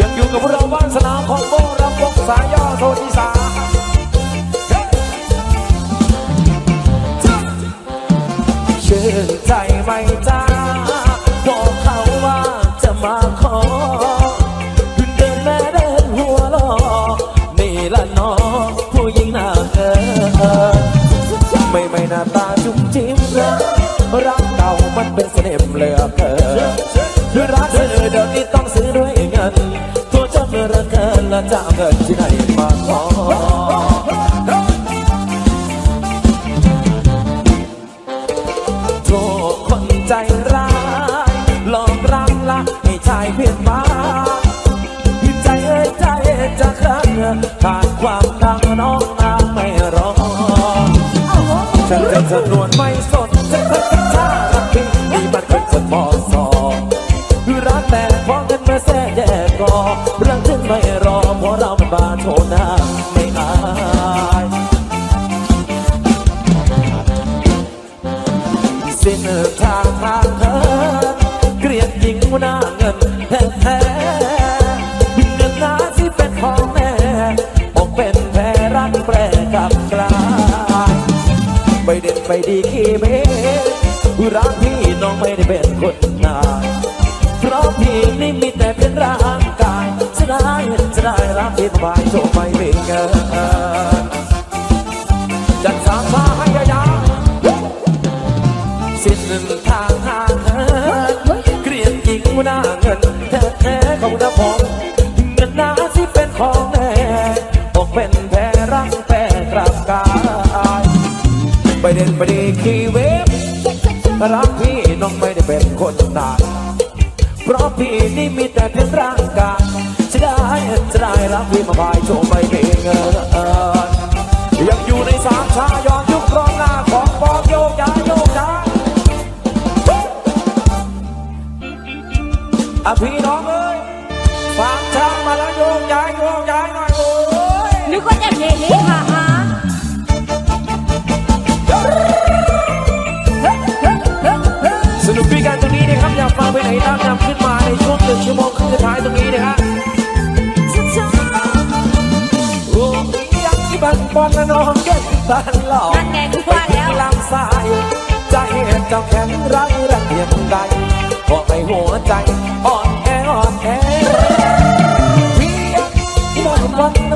ยังอยู่กับพวกเราบ้านสนามของโบรำวงสายย่อโซนอีสาน ไม่ไม่หน้าตาจุ้มจิ้มเลยรักเก่ามันเป็นเสน่ห์เหลือเกินรักเธอเดี๋ยวนี้ต้องซื้อด้วยเงินตัวจนเหลือเกินแล้วจะเอาเงินที่ไหนมาขอโทษคนใจร้ายหลอกรักละให้ชายเพียนมาใจเอ้ยใจจะขังขาดความดัง ฉันจะจำนวนไม่สดจะพักชารักพี่นี่มันเป็นคนมอสอรักแต่พอกันมาแซ่แย่ก่อเรื่องถึงไม่รอเพราะเรามันบาโชนาไม่อายสิ้นทางทางเธอเกลียดหญิงหน้าเงินแท้ ไปเด็ดไปดีขี้เมรักพี่น้องไม่ได้เป็นคนนาเพราะพี่นี่มีแต่เป็นร่างกายจะได้จะได้รักพี่สบายโชคไม่เป็นเงินจัดสามมาให้ยาวๆสิ้นทางหาเหินเกลียดหญิงหน้าเงินแท้แท้ๆของน้าพอง ไปเด่นไปดีขี่เวฟรักพี่น้องไม่ได้เป็นคนนายเพราะพี่นี่มีแต่เพียงร่างกายจะได้จะได้รักพี่มาบายโชว์ไม่มีเงินยังอยู่ในสามชายอนยุคกรองหน้าของปองโยกย้ายโยกย้ายอะพี่น้องเอ้ยฟังช้างมาแล้วโยกย้ายโยกย้ายหน่อยโอ้ยนึกว่าจะเฮเฮฮ่าฮ่ บันอลนะน้องเก็บบันหลอกนั่นไงกูว่าแล้วลำสายใจเจ้าแข็งรักรักเพียงใดพอไปหัวใจอ่อนแออ่อนแอพียงที่บ้านวันนั้น